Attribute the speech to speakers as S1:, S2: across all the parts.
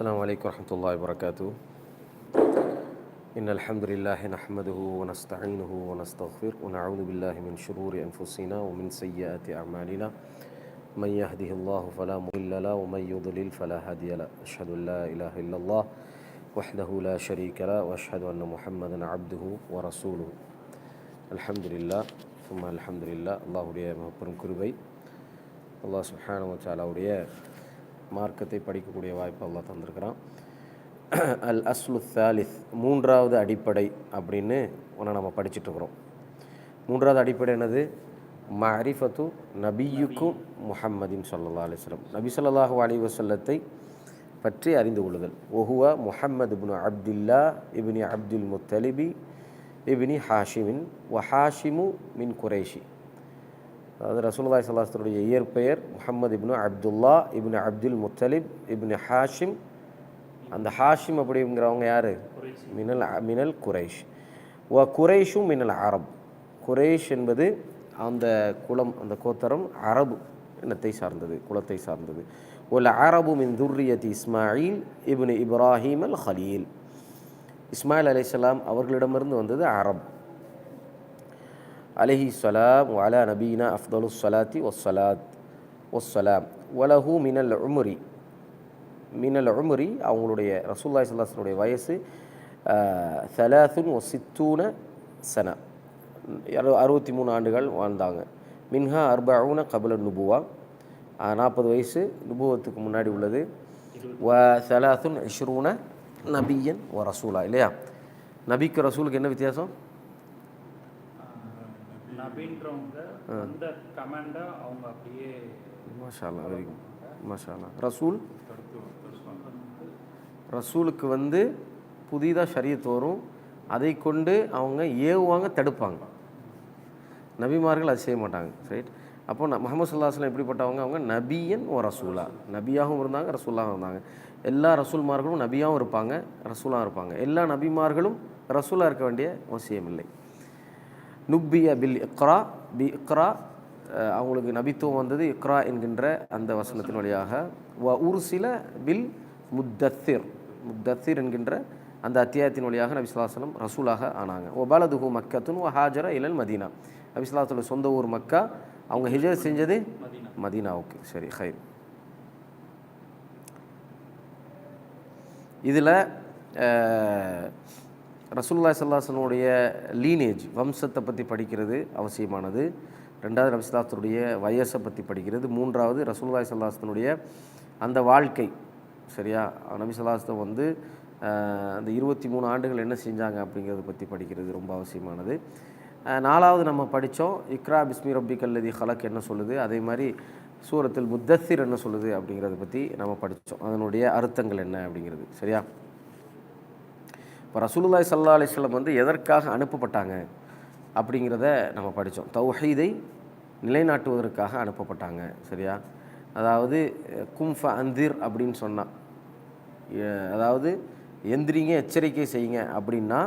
S1: السلام عليكم ورحمة الله وبركاته. إن الحمد لله نحمده ونستعينه ونستغفر ونعوذ بالله من شرور أنفسنا ومن سيئات أعمالنا. من يهده الله فلا مضل له ومن يضلل فلا هادي له. أشهد أن لا إله إلا الله وحده لا شريك له وأشهد أن محمدا عبده ورسوله. الحمد لله ثم الحمد لله الله உடைய பெரும் கிருபை அல்லாஹ் சுப்ஹானு வச்சாலாவுடைய மார்க்கத்தை படிக்கக்கூடிய வாய்ப்பு அல்லா தந்திருக்கிறான். அல் அஸ்லு தாலித் மூன்றாவது அடிப்படை அப்படின்னு ஒன்று நம்ம படிச்சுட்ருக்குறோம் மூன்றாவது அடிப்படை என்னது? மரிஃபத்து நபியுக்கும் முஹம்மதின் சொல்லலா அலிஸ்லம் நபி ஸல்லல்லாஹு அலி வசல்லத்தை பற்றி அறிந்து கொள்ளுதல். ஒஹுவ முஹம்மது இப்னு அப்துல்லா இப்னி அப்துல் முத்தலிபி இப்னி ஹாஷிமின் வ ஹாஷிமு மின் குரேஷி. அதாவது ரசூல்லாய் ஸல்லல்லாஹுடைய இயற்பெயர் முஹம்மது இப்னு அப்துல்லா இப்னு அப்துல் முத்தலிப் இப்னு ஹாஷிம். அந்த ஹாஷிம் அப்படிங்கிறவங்க யார்? மினல் மினல் குரைஷ். வ குரைஷும் மினல் அரப். குரேஷ் என்பது அந்த குலம் அந்த கோத்தரம் அரபு இனத்தை சார்ந்தது குலத்தை சார்ந்தது. ஒல் அரபு மின் துர்ரியத் இஸ்மாயில் இப்னு இப்ராஹிம் அல் ஹலீல் இஸ்மாயில் அலைஹிஸ்ஸலாம் அவர்களிடமிருந்து வந்தது அரப். அலஹி சலாம் வலா நபீனா அஃப்தலு சலாத்தி ஒஸ்ஸலாத் ஒஸ்ஸலாம் வலஹு மினல் உமுரி மினல் உமுரி அவங்களுடைய ரசூல்லாய் சல்லாஸ்னுடைய வயசு சலாத்துன் ஒ சித்தூன சன அறு அறுபத்தி மூணு ஆண்டுகள் வாழ்ந்தாங்க மின்ஹா அர்பவுன கபல நுபுவா நாற்பது வயசு நுபுவத்துக்கு முன்னாடி உள்ளது வ சலாத்துன் இஷ்ரூன நபியன் ஒ ரசூலா இல்லையா நபிக்கு ரசூலுக்கு என்ன வித்தியாசம்
S2: நபின்றவங்க அந்த கமாண்டை அவங்க அப்படியே
S1: மாஷால்லா வெரி குட் மாஷால்லா ரசூல்? ரசூலுக்கு வந்து புதிதாக ஷரியத் வரும். அதை கொண்டு அவங்க ஏவுவாங்க தடுப்பாங்க. நபிமார்கள் அது செய்ய மாட்டாங்க ரைட் அப்போ ந முகமது சல்லாஹ்லாம் எப்படிப்பட்டவங்க? அவங்க நபியன் ஓ ரசூலா. நபியாகவும் இருந்தாங்க ரசூலாகவும் இருந்தாங்க. எல்லா ரசூல்மார்களும் நபியாகவும் இருப்பாங்க ரசூலாகவும் இருப்பாங்க. எல்லா நபிமார்களும் ரசூலாக இருக்க வேண்டிய அவசியம் இல்லை நுப்பிய பில் இக்ரா பி இக்ரா அவங்களுக்கு நபித்துவம் வந்தது இக்ரா என்கின்ற அந்த வசனத்தின் வழியாக. வ ஒரு சில பில் முத்தத்திர் முத்தத்திர் என்கின்ற அந்த அத்தியாயத்தின் வழியாக நபி ரசூலாக ஆனாங்க. ஓ பாலதுகு மக்கத்துன் ஓ ஹாஜரா இலல் மதீனா. நபி சொந்த ஊர் மக்கா அவங்க ஹிஜர் செஞ்சது மதீனாவுக்கு சரி ஹை இதில் ரசூல்லா சல்லாசனுடைய லீனேஜ் வம்சத்தை பற்றி படிக்கிறது அவசியமானது. ரெண்டாவது நபிஸ்லாத்தனுடைய வயசை பற்றி படிக்கிறது. மூன்றாவது ரசூல்லாய் சல்லாசனுடைய அந்த வாழ்க்கை சரியா? நபி சொல்லாஸ்தம் வந்து அந்த இருபத்தி மூணு ஆண்டுகள் என்ன செஞ்சாங்க அப்படிங்கிறத பற்றி படிக்கிறது ரொம்ப அவசியமானது. நாலாவது நம்ம படித்தோம் இக்ரா பிஸ்மி ரப்பி கல்லதி ஹலக் என்ன சொல்லுது? அதே மாதிரி சூரத்தில் முத்தசிர் என்ன சொல்லுது அப்படிங்கிறத பற்றி நம்ம படித்தோம். அதனுடைய அர்த்தங்கள் என்ன அப்படிங்கிறது சரியா? இப்போ ரசூலுல்லாய் சல்லா அலிஸ்லம் வந்து எதற்காக அனுப்பப்பட்டாங்க அப்படிங்கிறத நம்ம படித்தோம். தௌஹீதை நிலைநாட்டுவதற்காக அனுப்பப்பட்டாங்க சரியா? அதாவது கும்ஃப அந்திர் அப்படின்னு சொன்னான் அதாவது எந்திரிங்க எச்சரிக்கை செய்யுங்க அப்படின்னா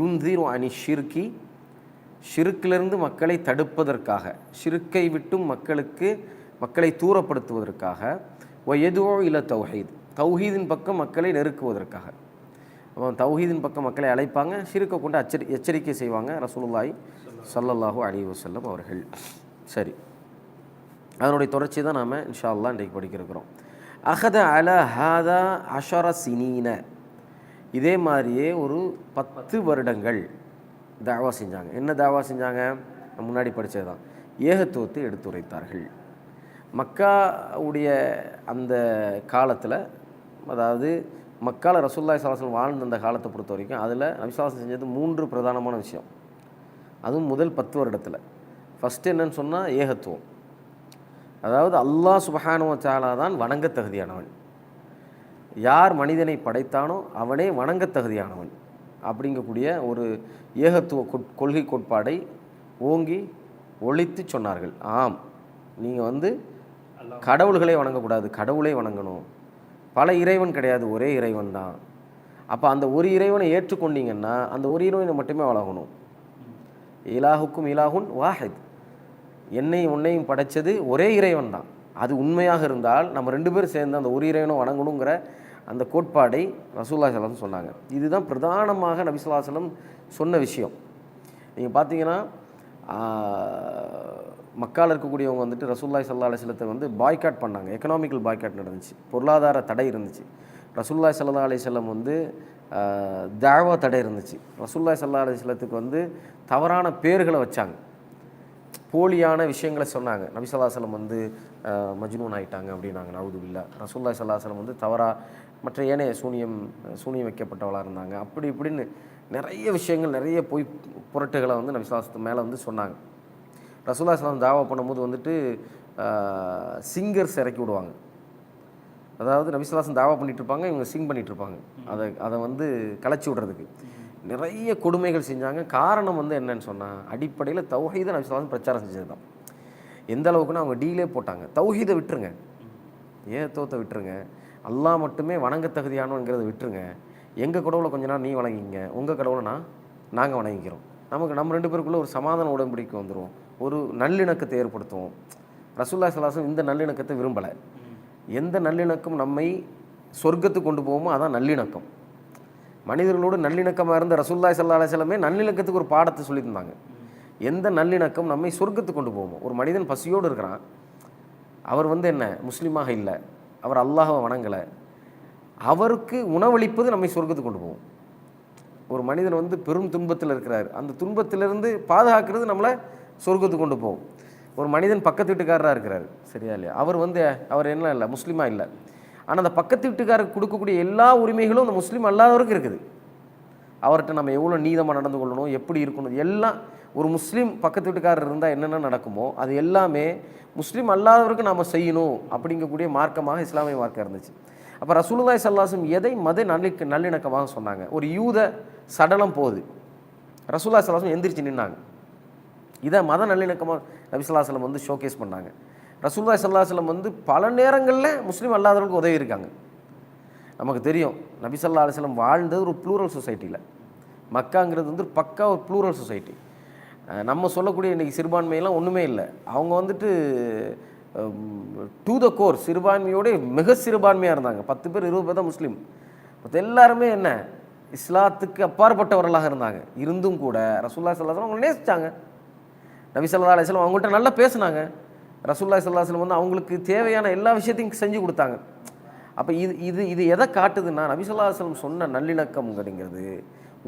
S1: யுந்தீர் அணி ஷிர்கி ஷிருக்கிலிருந்து மக்களை தடுப்பதற்காக ஷிருக்கை விட்டும் மக்களுக்கு மக்களை தூரப்படுத்துவதற்காக ஒ எதுவோ இல்லை தௌஹீத் தௌஹீதின் பக்கம் மக்களை நெருக்குவதற்காக. அப்போ தௌஹீதின் பக்கம் மக்களை அழைப்பாங்க சிறுக்கை கொண்டு அச்சரி எச்சரிக்கை செய்வாங்க ரசூலுல்லாய் சல்லல்லாஹூ அலி வசல்லம் அவர்கள். சரி. அதனுடைய தொடர்ச்சி தான் நாம் இன்ஷா அல்லா இன்றைக்கு படிக்கிறோம் அஹத அல ஹாதா அஷர சினீன. இதே மாதிரியே ஒரு பத்து வருடங்கள் தாவா செஞ்சாங்க. என்ன தாவா செஞ்சாங்க? முன்னாடி படித்தது தான் ஏகத்துவத்தை எடுத்துரைத்தார்கள் மக்காவுடைய அந்த காலத்தில் அதாவது மக்கால ரசூல்லாய் சலாசன் வாழ்ந்த அந்த காலத்தை பொறுத்த வரைக்கும் அதில் நபிசாசன் செஞ்சது மூன்று பிரதானமான விஷயம். அதுவும் முதல் பத்து வருடத்தில். ஃபஸ்ட்டு என்னன்னு சொன்னால் ஏகத்துவம். அதாவது அல்லாஹ் சுபஹானுவ சாலா தான் வணங்க தகுதியானவன். யார் மனிதனை படைத்தானோ அவனே வணங்க தகுதியானவன். அப்படிங்கக்கூடிய ஒரு ஏகத்துவ கொள்கை கோட்பாடை ஓங்கி ஒழித்து சொன்னார்கள். ஆம். நீங்கள் வந்து கடவுள்களை வணங்கக்கூடாது. கடவுளை வணங்கணும். பல இறைவன் கிடையாது ஒரே இறைவன் தான். அப்போ அந்த ஒரு இறைவனை ஏற்றுக்கொண்டீங்கன்னா அந்த ஒரு இறைவனை மட்டுமே வழங்கணும். இலாஹுக்கும் இலாஹுன் வாஹித். என்னையும் உன்னையும் படைத்தது ஒரே இறைவன் தான். அது உண்மையாக இருந்தால் நம்ம ரெண்டு பேரும் சேர்ந்து அந்த ஒரு இறைவனை வணங்கணுங்கிற அந்த கோட்பாடை ரசூல்லா சலம் சொன்னாங்க. இதுதான் பிரதானமாக நபிசுல்லா சொன்ன விஷயம். நீங்கள் பார்த்தீங்கன்னா மக்கால் இருக்கக்கூடியவங்க வந்துட்டு ரசூல்லாய் சல்லா அலிஸ்லத்தை வந்து பாய்காட் பண்ணாங்க. எக்கனாமிக்கல் பாய்காட் நடந்துச்சு. பொருளாதார தடை இருந்துச்சு. ரசூல்லாய் சல்லா அலிஸ்லம் வந்து தேவா தாவா தடை இருந்துச்சு. ரசூல்லாய் சல்லா அலிஸ்லத்துக்கு வந்து தவறான பேர்களை வச்சாங்க. போலியான விஷயங்களை சொன்னாங்க. நபி வந்து மஜ்னூன் ஆயிட்டாங்க அப்படின்னாங்க. நவுதுபில்லா. ரசூல்லாய் சல்லாசலம் வந்து தவறா மற்ற ஏனைய சூனியம் சூனியம் வைக்கப்பட்டவளாக இருந்தாங்க. அப்படி இப்படின்னு நிறைய விஷயங்கள் நிறைய பொய் புரட்டுகளை வந்து நபி மேலே வந்து சொன்னாங்க. ரசூல்லா சலாம் தாவா பண்ணும்போது வந்துட்டு சிங்கர்ஸ் இறக்கி விடுவாங்க. அதாவது நபிசுல்லாசன் தாவா பண்ணிகிட்டு இருப்பாங்க இவங்க சிங் பண்ணிகிட்டு இருப்பாங்க. அதை அதை வந்து கலைச்சி விடுறதுக்கு. நிறைய கொடுமைகள் செஞ்சாங்க. காரணம் வந்து என்னன்னு சொன்னால் அடிப்படையில் தௌஹீதை நபிசுல்லாசன் பிரச்சாரம் செஞ்சது தான். எந்த அளவுக்குன்னா அவங்க டீலே போட்டாங்க. தௌஹீதை விட்டுருங்க. ஏத்தோத்தை விட்டுருங்க? அல்லா மட்டுமே வணங்க தகுதியானோங்கிறத விட்டுருங்க. எங்கள் கடவுளை கொஞ்ச நாள் நீ வணங்கிங்க. உங்கள் கடவுளை நான் நாங்கள் வணங்கிக்கிறோம். நமக்கு நம்ம ரெண்டு பேருக்குள்ளே ஒரு சமாதான உடன்படிக்கை வந்துடும் ஒரு நல்லிணக்கத்தை ஏற்படுத்துவோம். ரசூல்லா சலாசம் இந்த நல்லிணக்கத்தை விரும்பலை. எந்த நல்லிணக்கம் நம்மை சொர்க்கத்துக்கு கொண்டு போவோமோ அதான் நல்லிணக்கம். மனிதர்களோடு நல்லிணக்கமாக இருந்த ரசூல்லாய் சல்லா அலிஸ்லமே நல்லிணக்கத்துக்கு ஒரு பாடத்தை சொல்லியிருந்தாங்க. எந்த நல்லிணக்கம் நம்மை சொர்க்கத்துக்கு கொண்டு போவோமோ ஒரு மனிதன் பசியோடு இருக்கிறான். அவர் வந்து என்ன? முஸ்லீமாக இல்லை. அவர் அல்லாஹ்வை வணங்கலை. அவருக்கு உணவளிப்பது நம்மை சொர்க்கத்துக்கு கொண்டு போவோம் ஒரு மனிதன் வந்து பெரும் துன்பத்தில் இருக்கிறார். அந்த துன்பத்திலிருந்து பாதுகாக்கிறது நம்மளை சொர்க்கத்துக்கு கொண்டு போகும். ஒரு மனிதன் பக்கத்து வீட்டுக்காரராக இருக்கிறார். சரியா இல்லையா? அவர் வந்து அவர் என்ன இல்லை முஸ்லீமாக இல்லை. ஆனால் அந்த பக்கத்து வீட்டுக்காரருக்கு கொடுக்கக்கூடிய எல்லா உரிமைகளும் அந்த முஸ்லீம் அல்லாதவருக்கு இருக்குது. அவர்கிட்ட நம்ம எவ்வளோ நீதமாக நடந்து கொள்ளணும் எப்படி இருக்கணும் எல்லாம் ஒரு முஸ்லீம் பக்கத்து வீட்டுக்காரர் இருந்தால் என்னென்ன நடக்குமோ அது எல்லாமே முஸ்லீம் அல்லாதவருக்கு நாம் செய்யணும் அப்படிங்கக்கூடிய மார்க்கமாக இஸ்லாமிய மார்க்கம் இருந்துச்சு. அப்போ ரசூலுல்லாய் ஸல்லல்லாஹு எதை மத நல்லிக்கு நல்லிணக்கமாக சொன்னாங்க? ஒரு யூத சடலம் போகுது. ரசூலுல்லாஹி சல்லாசும் எந்திரிச்சு நின்னாங்க. இதை மத நல்லிணக்கமாக நபிசுல்லாஸ்லம் வந்து ஷோகேஸ் பண்ணாங்க. ரசூல்லா சல்லாஹலம் வந்து பல நேரங்களில் முஸ்லீம் அல்லாதவர்களுக்கு உதவி இருக்காங்க. நமக்கு தெரியும் நபி ஸல்லல்லாஹு வாழ்ந்தது ஒரு ப்ளூரல் சொசைட்டியில் மக்காங்கிறது வந்து பக்கா ஒரு ப்ளூரல் சொசைட்டி நம்ம சொல்லக்கூடிய இன்றைக்கி சிறுபான்மையெல்லாம் ஒன்றுமே இல்லை. அவங்க வந்துட்டு டூ த கோர் சிறுபான்மையோட மிக சிறுபான்மையாக இருந்தாங்க. பத்து பேர் இருபது பேர் தான் முஸ்லீம். மற்ற எல்லாருமே என்ன? இஸ்லாத்துக்கு அப்பாற்பட்டவர்களாக இருந்தாங்க. இருந்தும் கூட ரசூல்லா சல்லாஹலம் அவங்க நேசித்தாங்க நபி சொல்லா அலிஸ்லாம் அவங்கள்ட்ட நல்லா பேசுனாங்க. ரசூல்லா ஸல்லல்லாஹு வந்து அவங்களுக்கு தேவையான எல்லா விஷயத்தையும் செஞ்சு கொடுத்தாங்க. அப்போ இது இது இது எதை காட்டுதுன்னா நபி ஸல்லல்லாஹு அலைஹி சொன்ன நல்லிணக்கம்ங்கிறது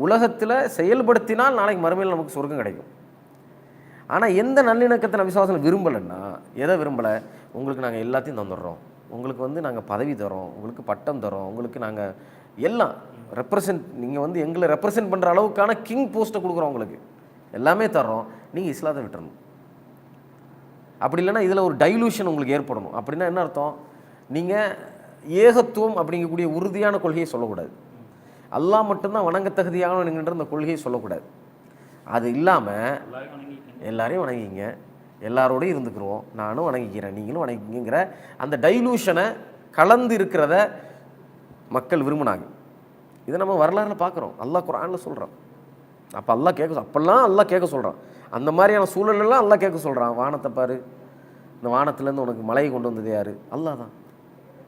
S1: உலகத்தில் செயல்படுத்தினால் நாளைக்கு மறுமையில் நமக்கு சொர்க்கம் கிடைக்கும். ஆனால் எந்த நல்லிணக்கத்தை நபி விரும்பலைன்னா எதை விரும்பலை? உங்களுக்கு நாங்கள் எல்லாத்தையும் தந்துடுறோம். உங்களுக்கு வந்து நாங்கள் பதவி தரோம் உங்களுக்கு பட்டம் தரோம் உங்களுக்கு நாங்கள் எல்லாம் ரெப்ரசன்ட் நீங்கள் வந்து எங்களை ரெப்ரசன்ட் பண்ணுற அளவுக்கான கிங் போஸ்ட்டை கொடுக்குறோம் உங்களுக்கு. எல்லாமே தர்றோம். நீங்கள் இஸ்லாத்தை விட்டுறணும். அப்படி இல்லைன்னா இதில் ஒரு டைலூஷன் உங்களுக்கு ஏற்படணும். அப்படின்னா என்ன அர்த்தம்? நீங்கள் ஏகத்துவம் அப்படிங்கக்கூடிய உறுதியான கொள்கையை சொல்லக்கூடாது. அல்லாஹ் மட்டும்தான் வணங்க தகுதியானவனுங்கிற அந்த கொள்கையை சொல்லக்கூடாது. அது இல்லாமல் எல்லாரையும் வணங்கிங்க எல்லாரோடையும் இருந்துக்கிறோம். நானும் வணங்கிக்கிறேன். நீங்களும் வணங்கிக்கிங்கிற அந்த டைலூஷனை கலந்து இருக்கிறத மக்கள் விரும்பினாங்க. இதை நம்ம வரலாறுல பார்க்குறோம். அல்லாஹ் குரானில் சொல்கிறோம் அப்போ அல்லாஹ் கேட்க அப்போல்லாம் அல்லாஹ் கேட்க சொல்கிறான் அந்த மாதிரியான சூழலெல்லாம் அல்லா கேட்க சொல்கிறான் வானத்தை பாரு. இந்த வானத்துலேருந்து உனக்கு மலையை கொண்டு வந்தது யார்? அல்லாஹ் தான்.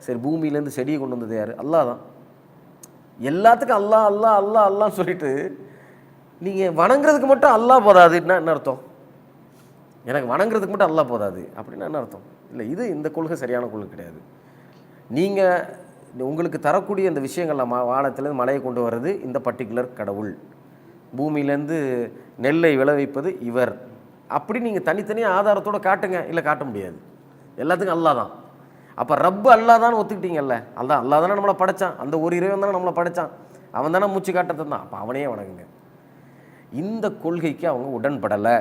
S1: சரி பூமியிலேருந்து செடியை கொண்டு வந்தது யார்? அல்லாஹ் தான். எல்லாத்துக்கும் அல்லா அல்லா அல்லா அல்லான்னு சொல்லிட்டு நீங்கள் வணங்குறதுக்கு மட்டும் அல்லா போதாதுன்னா என்ன அர்த்தம்? எனக்கு வணங்குறதுக்கு மட்டும் அல்லா போதாது அப்படின்னா என்ன அர்த்தம்? இல்லை இது இந்த கொள்கை சரியான கொள்கை கிடையாது. நீங்கள் உங்களுக்கு தரக்கூடிய இந்த விஷயங்கள்லாம் மா வானத்திலேருந்து மலையை கொண்டு வர்றது இந்த பர்டிகுலர் கடவுள். பூமியிலேருந்து நெல்லை விளைவிப்பது இவர். அப்படி நீங்கள் தனித்தனியாக ஆதாரத்தோட காட்டுங்க. இல்லை காட்ட முடியாது. எல்லாத்துக்கும் அல்லாஹ் தான். அப்போ ரப்பு அல்லாஹ் தான் ஒத்துக்கிட்டீங்கல்ல? அதுதான் அல்லா தானே நம்மளை படைச்சான். அந்த ஒரு இறைவன் தானே நம்மளை படைச்சான். அவன் தானே மூச்சு காட்டத்தை தான். அப்போ அவனையே வணங்குங்க. இந்த கொள்கைக்கு அவங்க உடன்படலை.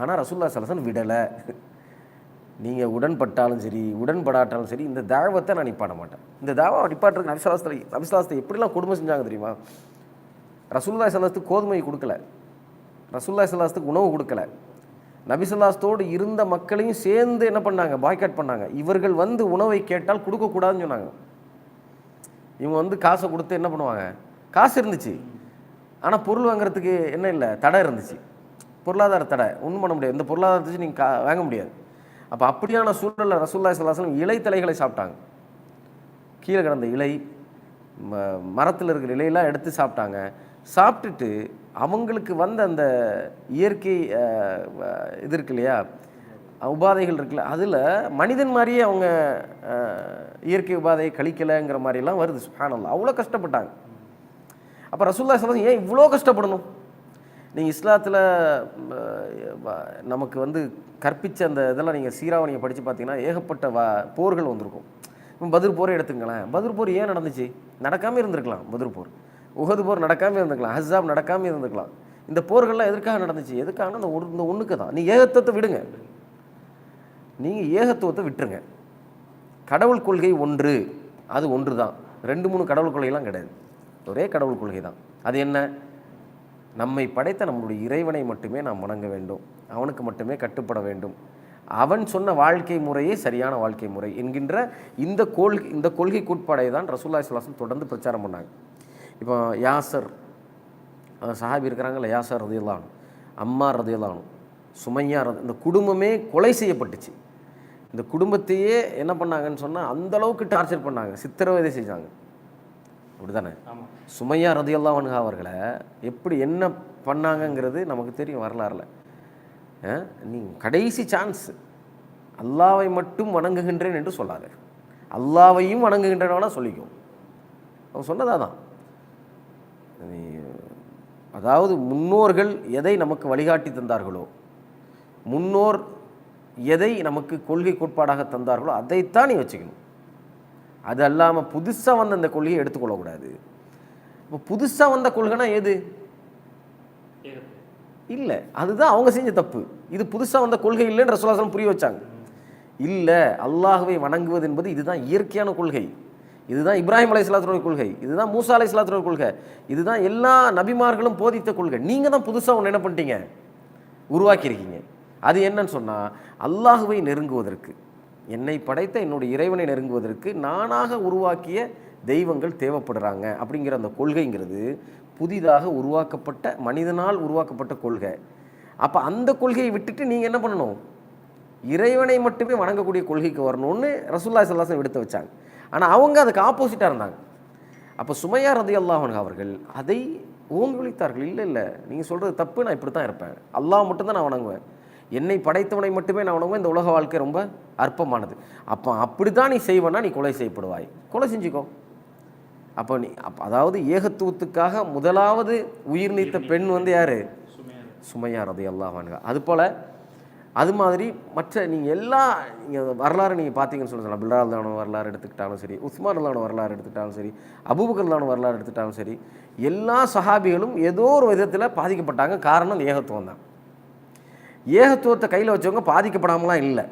S1: ஆனால் ரசூல்லா சலசன் விடலை. நீங்கள் உடன்பட்டாலும் சரி உடன்படாட்டாலும் சரி இந்த தாவத்தை நான் நிப்பாட மாட்டேன். இந்த தாவா நிப்பாட்டுறதுக்கு நபிசாஸ்திரி நபிசாஸ்திரி எப்படிலாம் கொடுமை செஞ்சாங்க தெரியுமா? ரசூல்லா சல்லாஸ்துக்கு கோதுமை கொடுக்கல. ரசூல்லா சல்லாஸ்துக்கு உணவு கொடுக்கல. நபிசல்லாஸ்தோடு இருந்த மக்களையும் சேர்ந்து என்ன பண்ணாங்க? பாய்காட் பண்ணாங்க. இவர்கள் வந்து உணவை கேட்டால் கொடுக்கக்கூடாதுன்னு சொன்னாங்க. இவங்க வந்து காசை கொடுத்து என்ன பண்ணுவாங்க? காசு இருந்துச்சு. ஆனால் பொருள் வாங்குறதுக்கு என்ன இல்லை தடை இருந்துச்சு. பொருளாதார தடை. ஒன்றும் பண்ண முடியாது. இந்த பொருளாதாரத்தை நீங்கள் கா வாங்க முடியாது. அப்போ அப்படியான சூழலில் ரசூல்லா சல்லாஹம் தலைகளை சாப்பிட்டாங்க. கீழே கிடந்த இலை மரத்தில் இருக்கிற இலையெல்லாம் எடுத்து சாப்பிட்டாங்க. சாப்பிட்டுட்டு அவங்களுக்கு வந்த அந்த இயற்கை இது இருக்கு இல்லையா? உபாதைகள் இருக்குல்ல அதில் மனிதன் மாதிரியே அவங்க இயற்கை உபாதையை கழிக்கலைங்கிற மாதிரிலாம் வருது. சுஹானல்லா அவ்வளோ கஷ்டப்பட்டாங்க. அப்போ ரசூல்லா சொல்லுங்க ஏன் இவ்வளோ கஷ்டப்படணும்? நீங்கள் இஸ்லாத்தில் நமக்கு வந்து கற்பிச்ச அந்த இதெல்லாம் நீங்கள் சீராவை நீங்கள் படித்து பார்த்தீங்கன்னா ஏகப்பட்ட வா போர்கள் வந்திருக்கும். பதிர் போரை எடுத்துங்களேன். பதிர் போர் ஏன் நடந்துச்சு? நடக்காமல் இருந்திருக்கலாம் பதிர் போர். உகது போர் நடக்காமல் இருந்திருக்கலாம் ஹஸ்ஸாப் நடக்காமல் இருந்திருக்கலாம். இந்த போர்கள்லாம் எதற்காக நடந்துச்சு? எதுக்காக இந்த ஒரு இந்த ஒன்றுக்கு தான். நீ ஏகத்துவத்தை விடுங்க. நீங்கள் ஏகத்துவத்தை விட்டுருங்க. கடவுள் கொள்கை ஒன்று. அது ஒன்று தான். ரெண்டு மூணு கடவுள் கொள்கைலாம் கிடையாது. ஒரே கடவுள் கொள்கை தான். அது என்ன? நம்மை படைத்த நம்முடைய இறைவனை மட்டுமே நாம் வணங்க வேண்டும். அவனுக்கு மட்டுமே கட்டுப்பட வேண்டும். அவன் சொன்ன வாழ்க்கை முறையே சரியான வாழ்க்கை முறை என்கின்ற இந்த கொள்கை இந்த கொள்கைக்குட்படை தான் ரசூல்லா சுல்லாசம் தொடர்ந்து பிரச்சாரம் பண்ணாங்க. இப்போ யாசர் சஹாபி இருக்கிறாங்கல்ல யாசர் ரதியல்லான் அம்மா ரதியல்லான் சுமையா ரதி இந்த குடும்பமே கொலை செய்யப்பட்டுச்சு. இந்த குடும்பத்தையே என்ன பண்ணாங்கன்னு சொன்னால் அந்த அளவுக்கு டார்ச்சர் பண்ணாங்க சித்திரவதை செஞ்சாங்க. அப்படிதானே?
S2: ஆமாம்
S1: சுமையா ரதியல்லாவன்ஹா அவர்களை எப்படி என்ன பண்ணாங்கங்கிறது நமக்கு தெரியும் வரலாறுல. நீ கடைசி சான்ஸ் அல்லாவை மட்டும் வணங்குகின்றேன் என்று சொல்லாதே. அல்லாவையும் வணங்குகின்றனவனா சொல்லிக்கும். அவன் சொன்னதா தான் நீ அதாவது முன்னோர்கள் எதை நமக்கு வழிகாட்டி தந்தார்களோ முன்னோர் எதை நமக்கு கொள்கை கோட்பாடாக தந்தார்களோ அதைத்தான் நீ வச்சுக்கணும். அது அல்லாமல் புதுசாக வந்த அந்த கொள்கையை எடுத்துக்கொள்ளக்கூடாது. இப்போ புதுசாக வந்த கொள்கைனா எது இல்லை அதுதான் அவங்க செஞ்ச தப்பு. இது புதுசாக வந்த கொள்கை இல்லைன்னு ரசூலாசலம் புரிய வச்சாங்க. இல்லை அல்லாஹுவை வணங்குவது என்பது இதுதான் இயற்கையான கொள்கை. இதுதான் இப்ராஹிம் அலை கொள்கை. இதுதான் மூசா அலை கொள்கை. இதுதான் எல்லா நபிமார்களும் போதித்த கொள்கை. நீங்கள் தான் புதுசாக ஒன்று என்ன பண்ணிட்டீங்க? உருவாக்கியிருக்கீங்க. அது என்னன்னு சொன்னால் அல்லாஹுவை நெருங்குவதற்கு என்னை படைத்த என்னுடைய இறைவனை நெருங்குவதற்கு நானாக உருவாக்கிய தெய்வங்கள் தேவைப்படுறாங்க அப்படிங்கிற அந்த கொள்கைங்கிறது புதிதாக உருவாக்கப்பட்ட மனிதனால் உருவாக்கப்பட்ட கொள்கை. அப்போ அந்த கொள்கையை விட்டுட்டு நீங்கள் என்ன பண்ணணும்? இறைவனை மட்டுமே வணங்கக்கூடிய கொள்கைக்கு வரணும்னு ரசுல்லா சல்லாசம் எடுத்து வச்சாங்க. ஆனால் அவங்க அதுக்கு ஆப்போசிட்டாக இருந்தாங்க. அப்போ சுமையா ரதி அல்லாஹன் அவர்கள் அதை ஓங்கொழித்தார்கள் இல்லை இல்லை. நீங்கள் சொல்கிறது தப்பு. நான் இப்படி தான் இருப்பேன். அல்லாஹ் மட்டும்தான் நான் வணங்குவேன். என்னை படைத்தவனை மட்டுமே நான் வணங்குவேன். இந்த உலக வாழ்க்கை ரொம்ப அற்பமானது. அப்போ அப்படி தான் நீ செய்வேன்னா நீ கொலை செய்யப்படுவாய். கொலை செஞ்சுக்கோ. அப்போ நீ அதாவது ஏகத்துவத்துக்காக முதலாவது உயிர் நீத்த பெண் வந்து யார்?
S2: சுமையாக
S1: சுமையா ரதி அல்லாஹானுங்க அது போல் அது மாதிரி மற்ற நீங்கள் எல்லா நீங்கள் வரலாறு நீங்கள் பார்த்தீங்கன்னு சொல்லி சொல்லலாம். பில்லா அல்லான வரலாறு எடுத்துக்கிட்டாலும் சரி உஸ்மான் அல்லான வரலாறு எடுத்துக்கிட்டாலும் சரி அபூபக்கர் அல்லான வரலாறு எடுத்துக்கிட்டாலும் சரி எல்லா சஹாபிகளும் ஏதோ ஒரு விதத்தில் பாதிக்கப்பட்டாங்க. காரணம் ஏகத்துவம் தான். ஏகத்துவத்தை கையில் வச்சவங்க பாதிக்கப்படாமலாம் இல்லை.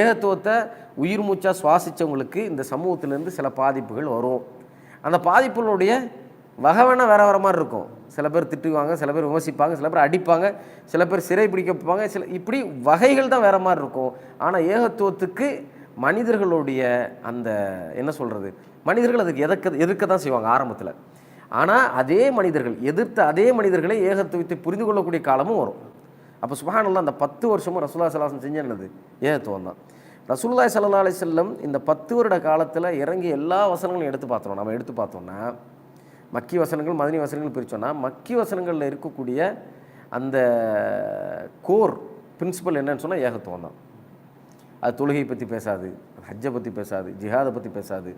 S1: ஏகத்துவத்தை உயிர் மூச்சா சுவாசித்தவங்களுக்கு இந்த சமூகத்திலேருந்து சில பாதிப்புகள் வரும். அந்த பாதிப்புகளுடைய வகவன வேணால் வேற மாதிரி இருக்கும். சில பேர் திட்டுவாங்க சில பேர் விமர்சிப்பாங்க சில பேர் அடிப்பாங்க சில பேர் சிறை பிடிக்கப்பாங்க சில இப்படி வகைகள் தான் வேறு மாதிரி இருக்கும். ஆனால் ஏகத்துவத்துக்கு மனிதர்களுடைய அந்த என்ன சொல்கிறது மனிதர்கள் அதுக்கு எதற்க எதிர்க்க தான் செய்வாங்க ஆரம்பத்தில். ஆனால் அதே மனிதர்கள் எதிர்த்த அதே மனிதர்களை ஏகத்துவத்தை புரிந்து கொள்ளக்கூடிய காலமும் வரும். அப்போ சுபஹானல்லாஹ் அந்த பத்து வருஷமும் ரசூல்லா சலாசம் செஞ்சது ஏகத்துவம் தான் ரசூல்லாய் சல்லா அலி செல்லம் இந்த பத்து வருட காலத்தில் இறங்கி எல்லா வசனங்களும் எடுத்து பார்த்தோம். நம்ம எடுத்து பார்த்தோம்னா மக்கி வசனங்கள் மதினி வசனங்கள் பிரித்தோன்னா மக்கி வசனங்களில் இருக்கக்கூடிய அந்த கோர் பிரின்சிபல் என்னன்னு சொன்னால் ஏகத்துவம் தான். அது தொழுகை பற்றி பேசாது ஹஜ்ஜை பற்றி பேசாது ஜிஹாதை பற்றி பேசாது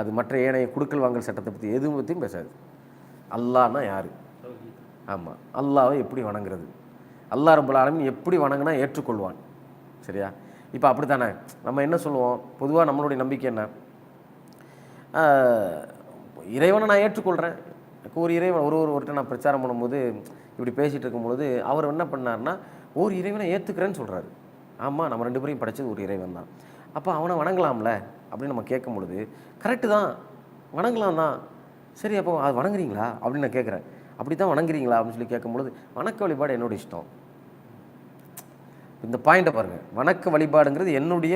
S1: அது மற்ற ஏனைய குடுக்கல் வாங்கல் சட்டத்தை பற்றி எதுவும் பற்றியும் பேசாது. அல்லான்னா யார்? ஆமாம் அல்லாவை எப்படி வணங்குறது? அல்லாஹ் ரபுல் ஆளுமே எப்படி வணங்கினா ஏற்றுக்கொள்வான். சரியா? இப்போ அப்படி தானே நம்ம என்ன சொல்லுவோம்? பொதுவாக நம்மளுடைய நம்பிக்கை என்ன? இறைவனை நான் ஏற்றுக்கொள்கிறேன் ஒரு இறைவன் ஒரு ஒரு ஒருத்தர் நான் பிரச்சாரம் பண்ணும்போது இப்படி பேசிகிட்டு இருக்கும்பொழுது அவர் என்ன பண்ணார்னா ஒரு இறைவனை ஏற்றுக்கிறேன்னு சொல்கிறாரு ஆமாம் நம்ம ரெண்டு பேரையும் படைச்சது ஒரு இறைவன் தான். அப்போ அவனை வணங்கலாம்ல? அப்படின்னு நம்ம கேட்கும் பொழுது கரெக்டு தான். வணங்கலாம் தான். சரி அப்போ அது வணங்குறீங்களா? அப்படின்னு நான் கேட்குறேன். அப்படி தான் வணங்குறீங்களா? அப்படின்னு சொல்லி கேட்கும்பொழுது வணக்க வழிபாடு என்னோட இஷ்டம். இந்த பாயிண்ட்டை பாருங்கள் வணக்க வழிபாடுங்கிறது என்னுடைய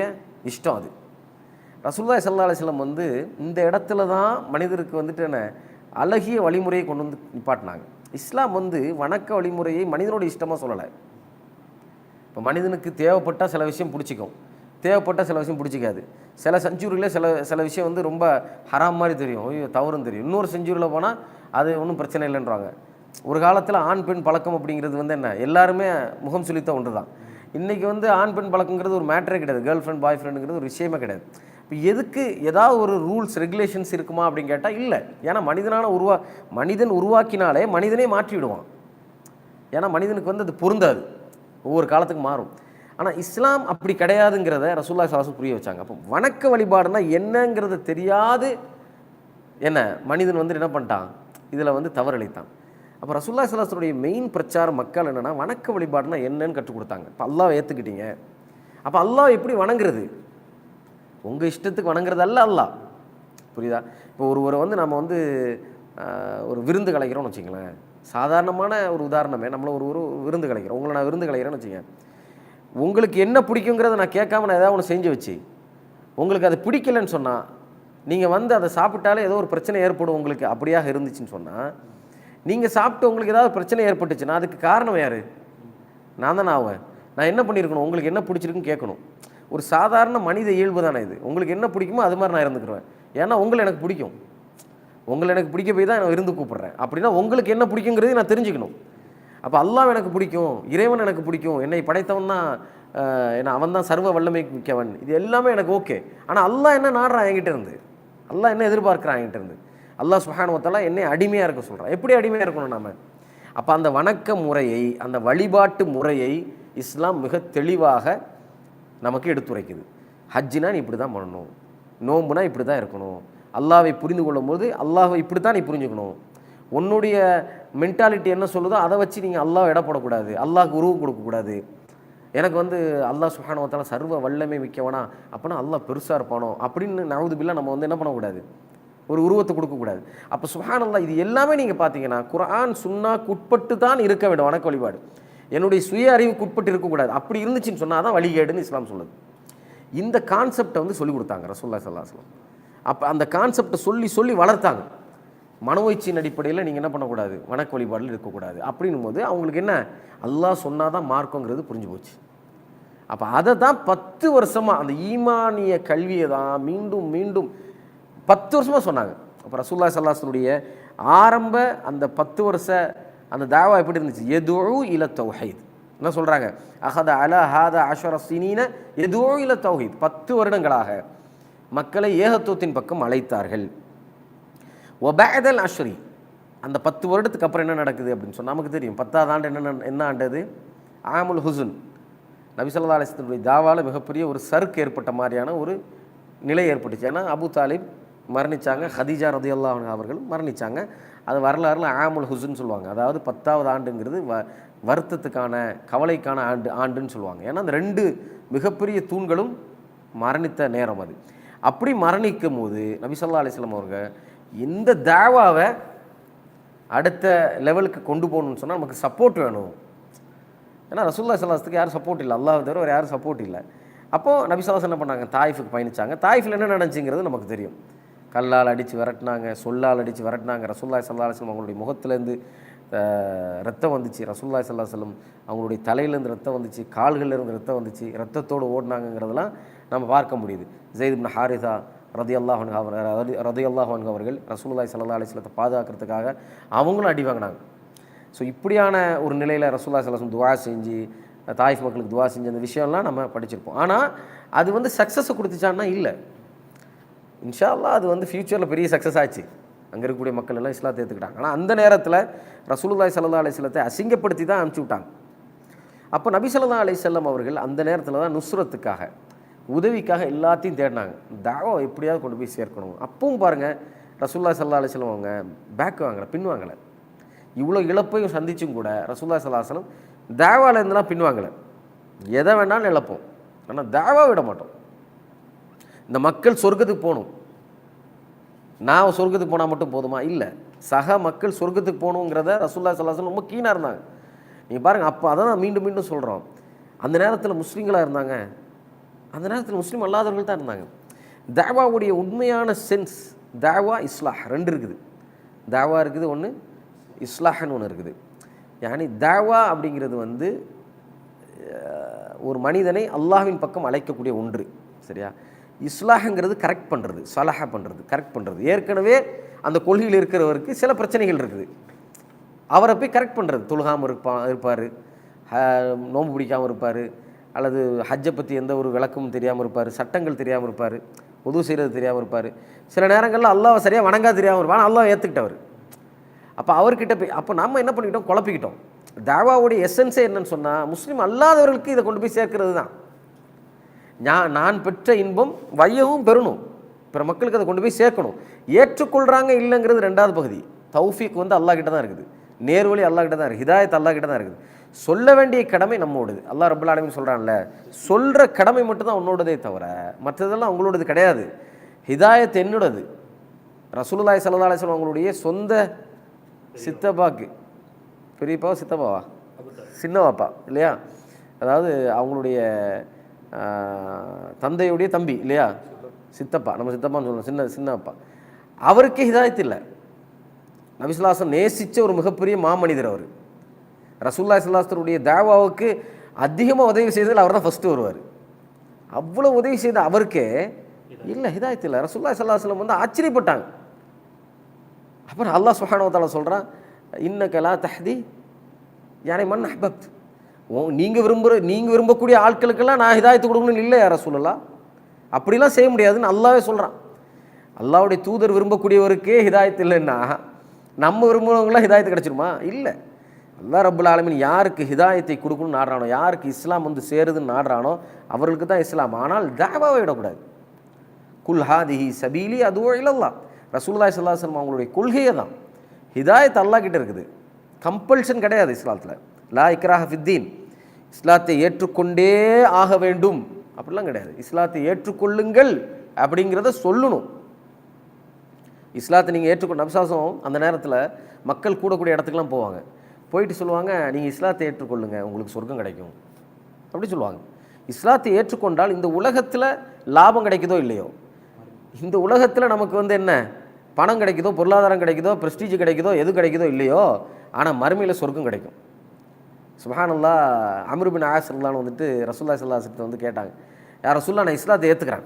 S1: இஷ்டம் அது. ரசூலுல்லாஹி ஸல்லல்லாஹு வந்து இந்த இடத்துல தான் மனிதருக்கு வந்துட்டு என்ன அழகிய வழிமுறையை கொண்டு வந்து நிப்பாட்டினாங்க. இஸ்லாம் வந்து வணக்க வழிமுறையை மனிதனோட இஷ்டமாக சொல்லலை. இப்போ மனிதனுக்கு தேவைப்பட்டால் சில விஷயம் பிடிச்சிக்கும். தேவைப்பட்டால் சில விஷயம் பிடிச்சிக்காது. சில செஞ்சுரியில் சில சில விஷயம் வந்து ரொம்ப ஹராம் மாதிரி தெரியும். ஐயோ தவறும் தெரியும். இன்னொரு செஞ்சுரியில் போனால் அது ஒன்றும் பிரச்சனை இல்லைன்றாங்க. ஒரு காலத்தில் ஆண் பெண் பழக்கம் அப்படிங்கிறது வந்து என்ன எல்லாருமே முகம் சுழித்த ஒன்று தான் இன்றைக்கி வந்து ஆண் பெண் பழக்கங்கிறது ஒரு மேட்டரே கிடையாது. கேர்ள் ஃப்ரெண்ட் பாய் ஃப்ரெண்டுங்கிறது ஒரு விஷயமே கிடையாது. இப்போ எதுக்கு ஏதாவது ஒரு ரூல்ஸ் ரெகுலேஷன்ஸ் இருக்குமா அப்படின்னு கேட்டால் இல்லை. ஏன்னா மனிதனான உருவா மனிதன் உருவாக்கினாலே மனிதனே மாற்றி விடுவான் ஏன்னா மனிதனுக்கு வந்து அது பொருந்தாது. ஒவ்வொரு காலத்துக்கு மாறும். ஆனால் இஸ்லாம் அப்படி கிடையாதுங்கிறத ரசூல்லா சாசு புரிய வச்சாங்க. அப்போ வணக்க வழிபாடுனா என்னங்கிறத தெரியாது. என்ன? மனிதன் வந்து என்ன பண்ணிட்டான்? இதில் வந்து தவறளித்தான். அப்போ ரசுல்லா சலாசனுடைய மெயின் பிரச்சாரம் மக்கள் என்னென்னா வணக்க வழிபாடுனா என்னன்னு கற்றுக் கொடுத்தாங்க. இப்போ அல்லாவை ஏற்றுக்கிட்டீங்க அப்போ அல்லாஹ் எப்படி வணங்குறது? உங்கள் இஷ்டத்துக்கு வணங்குறது அல்ல அல்லாஹ். புரியுதா? இப்போ ஒருவரை வந்து நம்ம வந்து ஒரு விருந்து கலைக்கிறோம்னு வச்சுங்களேன் சாதாரணமான ஒரு உதாரணமே நம்மளை ஒரு ஒரு விருந்து கலைக்கிறோம். உங்களை நான் விருந்து கலைக்கிறேன்னு வச்சுக்கேன் உங்களுக்கு என்ன பிடிக்குங்கிறத நான் கேட்காம நான் ஏதாவது ஒன்று செஞ்சு வச்சு உங்களுக்கு அது பிடிக்கலன்னு சொன்னால் நீங்கள் வந்து அதை சாப்பிட்டாலே ஏதோ ஒரு பிரச்சனை ஏற்படும் உங்களுக்கு அப்படியாக இருந்துச்சுன்னு சொன்னால் நீங்கள் சாப்பிட்டு உங்களுக்கு ஏதாவது பிரச்சனை ஏற்பட்டுச்சுன்னா அதுக்கு காரணம் யார்? நான் தானே ஆவேன். நான் என்ன பண்ணியிருக்கணும் உங்களுக்கு என்ன பிடிச்சிருக்குன்னு கேட்கணும். ஒரு சாதாரண மனித இயல்பு தானே இது. உங்களுக்கு என்ன பிடிக்குமோ அது மாதிரி நான் இருந்துக்கிறேன் ஏன்னா உங்களை எனக்கு பிடிக்கும். உங்களை எனக்கு பிடிக்க போய் தான் நான் விருந்து கூப்பிட்றேன். அப்படின்னா உங்களுக்கு என்ன பிடிக்குங்கிறது நான் தெரிஞ்சுக்கணும். அப்போ அல்லாஹ் எனக்கு பிடிக்கும். இறைவன் எனக்கு பிடிக்கும். என்னை படைத்தவன் தான் என்ன அவன் தான் சர்வ வல்லமை மிக்கவன் இது எல்லாமே எனக்கு ஓகே. ஆனால் அல்லாஹ் என்ன நாடுறான் என்கிட்ட இருந்து? அல்லாஹ் என்ன எதிர்பார்க்குறான் என்கிட்ட இருந்து? அல்லாஹ் சுஹானுவத்தெல்லாம் என்னை அடிமையாக இருக்க சொல்கிறான் எப்படி அடிமையாக இருக்கணும் நம்ம அப்போ அந்த வணக்க முறையை அந்த வழிபாட்டு முறையை இஸ்லாம் மிக தெளிவாக நமக்கு எடுத்துரைக்குது. ஹஜ்ஜினா நீ இப்படி தான் பண்ணணும். நோம்புனா இப்படி தான் இருக்கணும். அல்லாவை புரிந்து கொள்ளும்போது அல்லாவை இப்படி தான் நீ புரிஞ்சுக்கணும். உன்னுடைய மென்டாலிட்டி என்ன சொல்லுதோ அதை வச்சு நீங்கள் அல்லாஹ் இடப்படக்கூடாது அல்லாஹ்க்கு உருவம் கொடுக்கக்கூடாது. எனக்கு வந்து அல்லாஹ் சுஹானுவத்தால சர்வ வல்லமை மிக்கவனா அப்போனா அல்லாஹ் பெருசாக இருப்பானோ அப்படின்னு நவுது நம்ம வந்து என்ன பண்ணக்கூடாது? ஒரு உருவத்தை கொடுக்கக்கூடாது. அப்போ சுஹானல்லா இது எல்லாமே நீங்கள் பார்த்தீங்கன்னா குரான் சுன்னாக்கு உட்பட்டு தான் இருக்க வேண்டும். வணக்க வழிபாடு. என்னுடைய சுய அறிவுக்கு உட்பட்டு இருக்கக்கூடாது. அப்படி இருந்துச்சுன்னு சொன்னால் தான் வழிகேடுன்னு இஸ்லாம் சொல்லுது. இந்த கான்செப்டை வந்து சொல்லி கொடுத்தாங்க ரசோல்லா சல்லாஸ்லாம் அப்போ அந்த கான்செப்டை சொல்லி சொல்லி வளர்த்தாங்க. மனோயிச்சியின் அடிப்படையில் நீங்கள் என்ன பண்ணக்கூடாது? வணக்க வழிபாடில் இருக்கக்கூடாது. அப்படின்னும் போது அவங்களுக்கு என்ன? அல்லாஹ் சொன்னால் தான் மார்க்கங்கிறது புரிஞ்சு போச்சு. அப்போ அதை தான் பத்து வருஷமாக அந்த ஈமானிய கல்வியை தான் மீண்டும் மீண்டும் பத்து வருஷமாக சொன்னாங்க. அப்போ ரசூல்லா சல்லாஹனுடைய ஆரம்ப அந்த பத்து வருஷ அந்த தாவா எப்படி இருந்துச்சு? எதுவும் இல தௌஹீத். என்ன சொல்கிறாங்க அஹத அல ஹாத அஷர சினீன எதுவும் இல தௌஹீத். பத்து வருடங்களாக மக்களை ஏகத்துவத்தின் பக்கம் அழைத்தார்கள். ஒபேதல் அஷ்ரி. அந்த பத்து வருடத்துக்கு அப்புறம் என்ன நடக்குது அப்படின்னு சொன்னால் நமக்கு தெரியும். பத்தாவது ஆண்டு என்ன என்ன ஆண்டது? ஆமுல் ஹுசுன். நபிசல்லா அலிஸ்லத்துடைய தாவால் மிகப்பெரிய ஒரு சறுக்கு ஏற்பட்ட மாதிரியான ஒரு நிலை ஏற்பட்டுச்சு. ஏன்னா அபு தாலிப் மரணிச்சாங்க. ஹதீஜா ரதியல்லா அவர்கள் மரணிச்சாங்க. அது வரலாறுல ஆமுல் ஹுசுன்னு சொல்லுவாங்க. அதாவது பத்தாவது ஆண்டுங்கிறது வ வருத்தத்துக்கான கவலைக்கான ஆண்டு ஆண்டுன்னு சொல்லுவாங்க. ஏன்னா அந்த ரெண்டு மிகப்பெரிய தூண்களும் மரணித்த நேரம் அது. அப்படி மரணிக்கும் போது நபிசல்லா அலிஸ்லாம் அவர்கள் இந்த தேவாவை அடுத்த லெவலுக்கு கொண்டு போகணும்னு சொன்னால் நமக்கு சப்போர்ட் வேணும். ஏன்னா ரசூல்லா சல்லாஸ்துக்கு யாரும் சப்போர்ட் இல்லை. அல்லாஹ் தவிர வேறு யாரும் சப்போர்ட் இல்லை. அப்போது நபி என்ன பண்ணாங்க? தாயிஃபுக்கு பயணிச்சாங்க. தாய்ஃபில் என்ன நடந்துச்சுங்கிறது நமக்கு தெரியும். கல்லால் அடித்து விரட்டினாங்க சொல்லால் அடித்து விரட்டினாங்க. ரசுல்லாய் சல்லா அலுவலம் அவங்களுடைய முகத்துலேருந்து ரத்தம் வந்துச்சு. ரசுல்லாய் சல்லா செல்லம் அவங்களுடைய தலையிலேருந்து ரத்தம் வந்துச்சு கால்கள்லேருந்து ரத்தம் வந்துச்சு. ரத்தத்தோடு ஓடினாங்கிறதெல்லாம் நம்ம பார்க்க முடியுது. ஜெயித் ஹாரிதா ரதி அல்லாஹ் அவர் ரதி அல்லாஹ் அவர்கள் ரசூல்லாய் சல்லா அலிஸ்லத்தை பாதுகாக்கிறதுக்காக அவங்களும் அடி வாங்கினாங்க. ஸோ இப்படியான ஒரு நிலையில் ரசூல்லா சலாசம் துவா செஞ்சு தாய்ஃப் மக்களுக்கு துவா செஞ்சு அந்த விஷயம்லாம் நம்ம படிச்சிருப்போம். ஆனால் அது வந்து சக்ஸஸை கொடுத்துச்சான்னா இல்லை. இன்ஷா அல்லாஹ் அது வந்து ஃப்யூச்சரில் பெரிய சக்ஸஸ் ஆச்சு. அங்கே இருக்கக்கூடிய மக்கள் எல்லாம் இஸ்லாத்தை ஏற்றுக்கிட்டாங்க ஆனால் அந்த நேரத்தில் ரசூலுல்லாய் சல்லா அலிஸ்லத்தை அசிங்கப்படுத்தி தான் அனுப்பிச்சி விட்டாங்க. அப்போ நபி சொல்லா அலிசல்லம் அவர்கள் அந்த நேரத்தில் தான் நுஸ்ரத்துக்காக உதவிக்காக எல்லாத்தையும் தேடினாங்க. தாவோ எப்படியாவது கொண்டு போய் சேர்க்கணும். அப்பவும் பாருங்கள் ரசூல்லா சல்லா அலிஸ்லம் அவங்க பேக் வாங்கலை பின் வாங்கலை. இவ்வளோ இழப்பையும் சந்திச்சும் கூட ரசூல்லா சல்லாஹலம் தேவாலேருந்துலாம் பின்வாங்கலை எதை வேணாலும் இழப்போம். ஆனால் தேவா விட மாட்டோம். இந்த மக்கள் சொர்க்கத்துக்கு போகணும். நான் சொர்க்கத்துக்கு போனால் மட்டும் போதுமா? இல்லை. சக மக்கள் சொர்க்கத்துக்கு போகணுங்கிறத ரசூல்லா சல்லாஹ் ரொம்ப கீனாக இருந்தாங்க. நீங்கள் பாருங்கள் அப்போ அதை நான் மீண்டும் மீண்டும் சொல்கிறோம் அந்த நேரத்தில் முஸ்லீம்களாக இருந்தாங்க. அந்த நேரத்தில் முஸ்லீம் அல்லாதவர்கள் தான் இருந்தாங்க. தாவாவுடைய உண்மையான சென்ஸ் தாவா இஸ்லாஹ் ரெண்டு இருக்குது. தாவா இருக்குது ஒன்று இஸ்லாஹன்னு ஒன்று இருக்குது. யானி தாவா அப்படிங்கிறது வந்து ஒரு மனிதனை அல்லாஹ்வின் பக்கம் அழைக்கக்கூடிய ஒன்று. சரியா? இஸ்லாஹங்கிறது கரெக்ட் பண்ணுறது சலஹ பண்ணுறது கரெக்ட் பண்ணுறது ஏற்கனவே அந்த கொள்கையில் இருக்கிறவருக்கு சில பிரச்சனைகள் இருக்குது. அவரை போய் கரெக்ட் பண்ணுறது தொழுகாமல் இருப்பா இருப்பார். நோன்பு பிடிக்காமல் இருப்பார். அல்லது ஹஜ்ஜை பற்றி எந்த ஒரு விளக்கமும் தெரியாமல் இருப்பார். சட்டங்கள் தெரியாமல் இருப்பார். உதவு செய்கிறது தெரியாமல் இருப்பார். சில நேரங்களில் அல்லாஹ் சரியாக வணங்கா தெரியாமல் இருப்பார். ஆனால் ஏற்றுக்கிட்டவர் அப்போ அவர்கிட்ட போய் அப்போ நம்ம என்ன பண்ணிக்கிட்டோம்? குழப்பிக்கிட்டோம். தாவாவுடைய எசன்ஸே என்னன்னு சொன்னால் முஸ்லீம் அல்லாதவர்களுக்கு இதை கொண்டு போய் சேர்க்கறது தான் நான் நான் பெற்ற இன்பம் வையவும் பெறணும். பிற மக்களுக்கு அதை கொண்டு போய் சேர்க்கணும். ஏற்றுக்கொள்கிறாங்க இல்லைங்கிறது ரெண்டாவது பகுதி. தௌஃபீக் வந்து அல்லாஹ் கிட்ட தான் இருக்குது. நேர்வழி அல்லாஹ் கிட்ட தான் இருக்குது. ஹிதாயத் அல்லாஹ் கிட்ட தான் இருக்குது. சொல்ல வேண்டிய கடமை நம்மோடது. அல்லாஹ் ரபுல் ஆலமீன் சொல்கிறான்ல சொல்கிற கடமை மட்டும்தான் உன்னோடதே தவிர மற்றதெல்லாம் உங்களோடது கிடையாது. ஹிதாயத் என்னோடது. ரசூலுல்லாஹி ஸல்லல்லாஹு அலைஹி வஸல்லம் அவங்களுடைய சொந்த சித்தப்பாக்கு. பெரியப்பாவா சித்தப்பாவா? சின்னவாப்பா இல்லையா? அதாவது அவங்களுடைய தந்தையுடைய தம்பி இல்லையா? சித்தப்பா நம்ம சித்தப்பான்னு சொல்லணும். சின்ன சின்னப்பா அவருக்கே ஹிதாயத்து இல்லை. நபிசுல்லாசன் நேசித்த ஒரு மிகப்பெரிய மாமனிதர் அவர். ரசூல்லா சுல்லாஸ்தருடைய தேவாவுக்கு அதிகமாக உதவி செய்ததில் அவர் தான் ஃபஸ்ட்டு வருவார். அவ்வளோ உதவி செய்த அவருக்கே இல்லை ஹிதாயத்து இல்லை. ரசூல்லா சல்லாஹ்லம் வந்து ஆச்சரியப்பட்டாங்க. அப்புறம் அல்லாஹ் சுஹானோ சொல்கிறான் இன்ன இன்னக்கலா தஹதி யாரை மண் அஹ்பத் நீங்கள் விரும்புகிற நீங்கள் விரும்பக்கூடிய ஆட்களுக்கெல்லாம் நான் ஹிதாயத்து கொடுக்கணும்னு இல்லை யார சொல்லலாம் அப்படிலாம் செய்ய முடியாதுன்னு அல்லாவே சொல்கிறான் அல்லாவுடைய தூதர் விரும்பக்கூடியவருக்கே ஹிதாயத்து இல்லைன்னா நம்ம விரும்புகிறவங்களாம் ஹிதாயத்து கிடச்சிருமா? இல்லை. அல்லா ரபுல் ஆலமின் யாருக்கு ஹிதாயத்தை கொடுக்கணும்னு நாடுறானோ யாருக்கு இஸ்லாம் வந்து சேருதுன்னு நாடுறானோ அவர்களுக்கு தான் இஸ்லாம். ஆனால் தாவாவை விடக்கூடாது. குல் ஹாதிஹி சபீலி அதுவோ இல்லல்லா. ரசூல்லாய் ஸல்லல்லாஹு அலைஹி அவங்களுடைய கொள்கையே தான் ஹிதாயத் அல்லாஹ் கிட்டே இருக்குது. கம்பல்ஷன் கிடையாது இஸ்லாத்தில். லா இக்ராஹ ஃபித்தீன் இஸ்லாத்தை ஏற்றுக்கொண்டே ஆக வேண்டும். அப்படிலாம் கிடையாது. இஸ்லாத்தை ஏற்றுக்கொள்ளுங்கள் அப்படிங்கிறத சொல்லணும். இஸ்லாத்தை நீங்கள் ஏற்றுக்கொண்ட அபிசாசம் அந்த நேரத்தில் மக்கள் கூடக்கூடிய இடத்துக்குலாம் போவாங்க. போயிட்டு சொல்லுவாங்க நீங்கள் இஸ்லாத்தை ஏற்றுக்கொள்ளுங்க உங்களுக்கு சொர்க்கம் கிடைக்கும். அப்படி சொல்லுவாங்க. இஸ்லாத்தை ஏற்றுக்கொண்டால் இந்த உலகத்தில் லாபம் கிடைக்குதோ இல்லையோ? இந்த உலகத்தில் நமக்கு வந்து என்ன? பணம் கிடைக்குதோ பொருளாதாரம் கிடைக்குதோ ப்ரெஸ்டீஜ் கிடைக்குதோ எது கிடைக்குதோ இல்லையோ ஆனால் மறுமையில் சொர்க்கம் கிடைக்கும். சுஹானல்லா அமிருபின் ஆசர்லான்னு வந்துட்டு ரசுல்லா சல்லாசிட்ட வந்து கேட்டாங்க. யார் ரசுல்லா நான் இஸ்லாத்தை ஏற்றுக்கிறேன்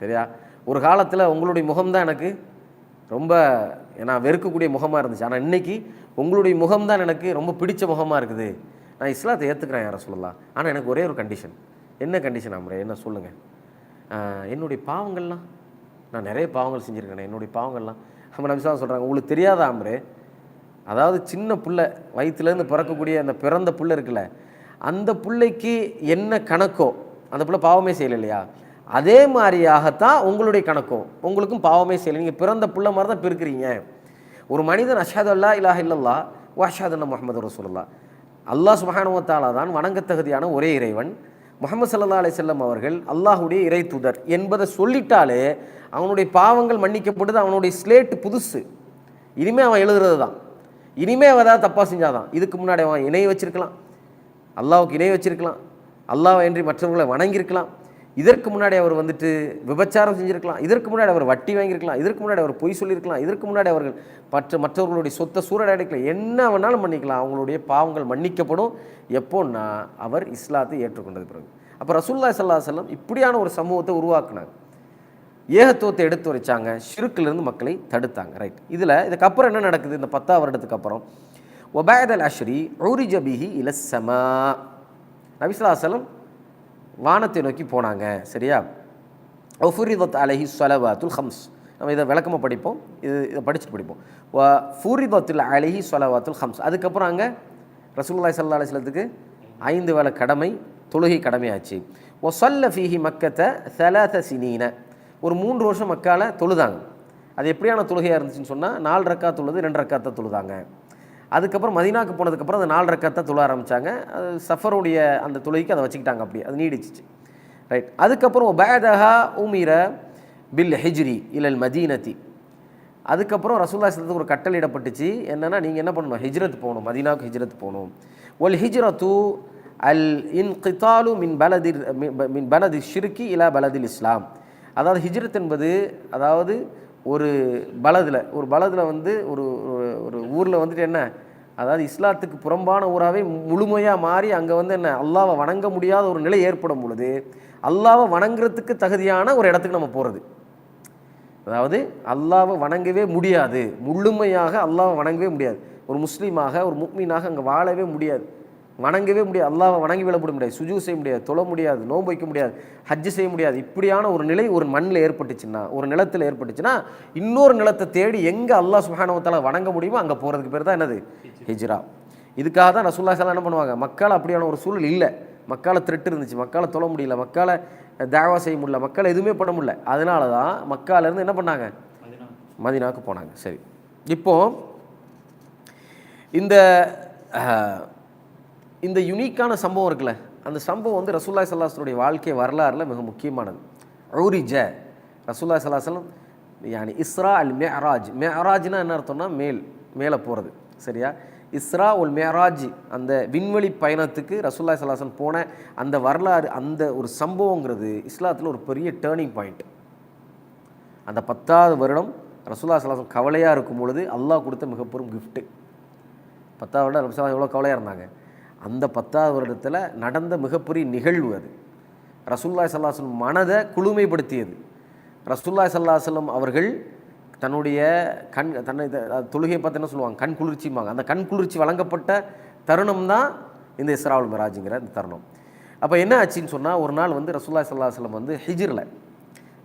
S1: சரியா? ஒரு காலத்தில் உங்களுடைய முகம்தான் எனக்கு ரொம்ப நான் வெறுக்கக்கூடிய முகமாக இருந்துச்சு. ஆனால் இன்னைக்கு உங்களுடைய முகம்தான் எனக்கு ரொம்ப பிடிச்ச முகமாக இருக்குது. நான் இஸ்லாத்தை ஏற்றுக்கிறேன் யாரை சொல்லலாம் ஆனால் எனக்கு ஒரே ஒரு கண்டிஷன் என்ன கண்டிஷன் அம்ரே? என்ன சொல்லுங்கள் என்னுடைய பாவங்கள்லாம் நான் நிறைய பாவங்கள் செஞ்சுருக்கேன் என்னுடைய பாவங்கள்லாம். நம்ம நபிசா சொல்கிறாங்க உங்களுக்கு தெரியாதா அம்ரே? அதாவது சின்ன புள்ள வயிற்றுலேருந்து பிறக்கக்கூடிய அந்த பிறந்த புள்ள இருக்குல்ல அந்த புள்ளைக்கு என்ன கணக்கோ அந்த புள்ள பாவமே செய்யலை இல்லையா அதே மாதிரியாகத்தான் உங்களுடைய கணக்கும் உங்களுக்கும் பாவமே செய்யலை. நீங்கள் பிறந்த புள்ள மாதிரி தான் பிறக்கிறீங்க. ஒரு மனிதன் அஷாது அல்லா இலாஹ இல்லல்லா வாஷாதுல்ல முகமது ரசூல்லா அல்லாஹ் சுபஹானுவத்தாலா தான் வணங்கத்தகுதியான ஒரே இறைவன். முகமது சல்லா அலி செல்லம் அவர்கள் அல்லாஹுடைய இறை தூதர் என்பதை சொல்லிட்டாலே அவனுடைய பாவங்கள் மன்னிக்கப்படுது அவனுடைய ஸ்லேட்டு புதுசு. இனிமேல் அவன் எழுதுறது தான் இனிமே அவன் ஏதாவது தப்பாக செஞ்சாதான். இதுக்கு முன்னாடி அவன் இணை வச்சிருக்கலாம். அல்லாவுக்கு இணை வச்சிருக்கலாம். அல்லாஹ் இன்றி மற்றவர்களை வணங்கியிருக்கலாம். இதற்கு முன்னாடி அவர் வந்துட்டு விபச்சாரம் செஞ்சுருக்கலாம். இதற்கு முன்னாடி அவர் வட்டி வாங்கியிருக்கலாம். இதற்கு முன்னாடி அவர் பொய் சொல்லியிருக்கலாம். இதற்கு முன்னாடி அவர்கள் மற்ற மற்றவர்களுடைய சொத்தை சூறையாடிக்கலாம் என்ன வேணாலும் மன்னிக்கலாம் அவங்களுடைய பாவங்கள் மன்னிக்கப்படும். எப்போன்னா அவர் இஸ்லாத்தை ஏற்றுக்கொண்டது பிறகு. அப்போ ரசூல்லா சல்லா செல்லம் இப்படியான ஒரு சமூகத்தை உருவாக்குனாங்க ஏகத்துவத்தை எடுத்து வச்சாங்க ஷிருக்கிலிருந்து மக்களை தடுத்தாங்க. ரைட் இதில் இதுக்கப்புறம் என்ன நடக்குது? இந்த பத்தாம் வருடத்துக்கு அப்புறம் ஒபாயத் அல் அஷ்ரி ஊரிஜபிஹி இலசமா நபிசுல்லாசலம் வானத்தை நோக்கி போனாங்க. சரியா? ஒஃபுரிதத் அலஹி சொலவாத்துல் ஹம்ஸ். நம்ம இதை விளக்கமாக படிப்போம். இது இதை படிச்சுட்டு படிப்போம். வ ஃபூரிதத்துல் அலஹி சொலவாத்துல் ஹம்ஸ். அதுக்கப்புறம் அங்கே ரசூல்லாய் சல்லா அலிஸ்லத்துக்கு ஐந்து வேளை கடமை தொழுகை கடமையாச்சு. ஒ சொல்ல ஃபீஹி மக்கத்தை சலாத சினீன. ஒரு மூன்று வருஷம் மக்கால தொழுதாங்க. அது எப்படியான தொழுகையாக இருந்துச்சுன்னு சொன்னால் நாலு ரக்கா தொழுது ரெண்டு ரக்காத்தை தொழுதாங்க. அதுக்கப்புறம் மதினாக்கு போனதுக்கப்புறம் அந்த நாலு ரக்காத்தை தொழ ஆரம்பித்தாங்க அது சஃபருடைய அந்த தொழுகைக்கு அதை வச்சுக்கிட்டாங்க அப்படி அது நீடிச்சிச்சு. ரைட் அதுக்கப்புறம் பேதஹா உமீர பில் ஹிஜ்ரி இல்லல் மதீனத்தி. அதுக்கப்புறம் ரசூல்லா ஒரு கட்டளையிடப்பட்டுச்சு. என்னென்னா நீங்கள் என்ன பண்ணணும்? ஹிஜ்ரத் போகணும். மதீனாவுக்கு ஹிஜ்ரத் போகணும். ஒல் ஹிஜ்ரத்து அல் இன் கித்தாலு மின் பலதிர் மின் பலதி ஷிருக்கி இலா பலதில் இஸ்லாம். அதாவது ஹிஜ்ரத் என்பது அதாவது ஒரு பலதில் ஒரு பலதில் வந்து ஒரு ஒரு- ஊரில் வந்துட்டு என்ன அதாவது இஸ்லாத்துக்கு புறம்பான ஊராகவே முழுமையாக மாறி அங்கே வந்து என்ன அல்லாவை வணங்க முடியாத ஒரு நிலை ஏற்படும் பொழுது அல்லாவை வணங்குறதுக்கு தகுதியான ஒரு இடத்துக்கு நம்ம போகிறது அதாவது அல்லாவை வணங்கவே முடியாது. முழுமையாக அல்லாவை வணங்கவே முடியாது. ஒரு முஸ்லீமாக ஒரு முக்மீனாக அங்கே வாழவே முடியாது. வணங்கவே முடியாது. அல்லாவை வணங்கி விழப்பட முடியாது. சுஜு செய்ய முடியாது. தொழ முடியாது. நோன்பு வைக்க முடியாது. ஹஜ்ஜு செய்ய முடியாது. இப்படியான ஒரு நிலை ஒரு மண்ணில் ஏற்பட்டுச்சுன்னா ஒரு நிலத்தில் ஏற்பட்டுச்சுன்னா இன்னொரு நிலத்தை தேடி எங்கே அல்லாஹ் சுஹானவத்தால வணங்க முடியுமோ அங்கே போகிறதுக்கு பேர் தான் என்னது? ஹிஜ்ரா. இதுக்காக தான் ரசூல்லா சலாம் என்ன பண்ணுவாங்க? மக்கள் அப்படியான ஒரு சூழல் இல்லை. மக்களை திருட்டு இருந்துச்சு. மக்களை தொழ முடியல. மக்களை தேவா செய்ய முடியல. மக்களை எதுவுமே பண்ண முடியல. அதனால தான் மக்காலேருந்து என்ன பண்ணாங்க? மதினாவுக்கு போனாங்க. சரி. இப்போ இந்த இந்த யுனிக்கான சம்பவம் இருக்குல்ல அந்த சம்பவம் வந்து ரசூல்லா சல்லாஹனுடைய வாழ்க்கை வரலாறுல மிக முக்கியமானது. ஔரிஜ ரசூல்லா சல்லாஹலம் யானி இஸ்ரா அல் மேராஜ். மேராஜ்னா என்ன அர்த்தம்னா மேல் மேலே போகிறது சரியா? இஸ்ரா உல் மேராஜ் அந்த விண்வெளி பயணத்துக்கு ரசூல்லா சல்லாஹன் போன அந்த வரலாறு அந்த ஒரு சம்பவங்கிறது இஸ்லாத்தில் ஒரு பெரிய டேர்னிங் பாயிண்ட் அந்த பத்தாவது வருடம் ரசூல்லா சலாசம் கவலையாக இருக்கும் பொழுது அல்லாஹ் கொடுத்த மிகப்பெரும் கிஃப்ட்டு பத்தாவது வருடம் ரசூல்லா எவ்வளோ கவலையாக இருந்தாங்க? அந்த பத்தாவது வருடத்தில் நடந்த மிகப்பெரிய நிகழ்வு அது. ரசூல்லாய் சல்லாஹலம் மனதை குளுமைப்படுத்தியது. ரசூல்லாய் சல்லாஹலம் அவர்கள் தன்னுடைய கண் தன்னை தொழுகையை பார்த்து என்ன சொல்லுவாங்க? கண் குளிர்ச்சிம்பாங்க. அந்த கண் குளிர்ச்சி வழங்கப்பட்ட தருணம் தான் இந்த இஸ்ராவுல் மிராஜுங்கிற இந்த தருணம். அப்போ என்ன ஆச்சுன்னு சொன்னால் ஒரு நாள் வந்து ரசூல்லாய் சல்லாஹலம் வந்து ஹிஜிரில்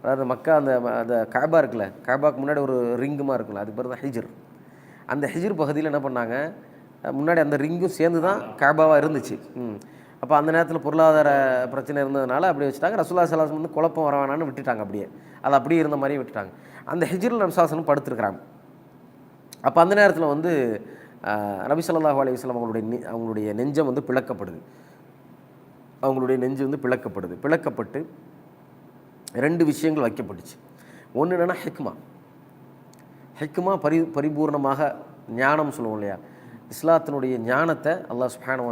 S1: அதாவது மக்கா அந்த அந்த காபா இருக்குல்ல காபாக்கு முன்னாடி ஒரு ரிங்குமா இருக்குல்ல அதுக்கு பேர் தான் ஹிஜிர். அந்த ஹிஜிர் பகுதியில் என்ன பண்ணாங்க? முன்னாடி அந்த ரிங்கும் சேர்ந்து தான் காபாவாக இருந்துச்சு. அப்போ அந்த நேரத்தில் பொருளாதார பிரச்சனை இருந்ததுனால அப்படி வச்சுட்டாங்க. ரசூல்லா சலாசம் வந்து குழப்பம் வர வேணான்னு விட்டுட்டாங்க அப்படியே. அது அப்படியே இருந்த மாதிரியே விட்டுட்டாங்க. அந்த ஹிஜ்ரில் நம்சாசனம் படுத்துருக்குறாங்க. அப்போ அந்த நேரத்தில் வந்து நபி ஸல்லல்லாஹு அலைஹி வஸல்லம் அவங்களுடைய அவங்களுடைய நெஞ்சம் வந்து பிளக்கப்படுது. அவங்களுடைய நெஞ்சு வந்து பிளக்கப்படுது. பிளக்கப்பட்டு ரெண்டு விஷயங்கள் வைக்கப்பட்டுச்சு. ஒன்று என்னென்னா ஹிக்மா. ஹிக்மா பரி பரிபூர்ணமாக ஞானம் சொல்லுவோம் இல்லையா? இஸ்லாத்தினுடைய ஞானத்தை அல்லாஹ் சுப்ஹானஹு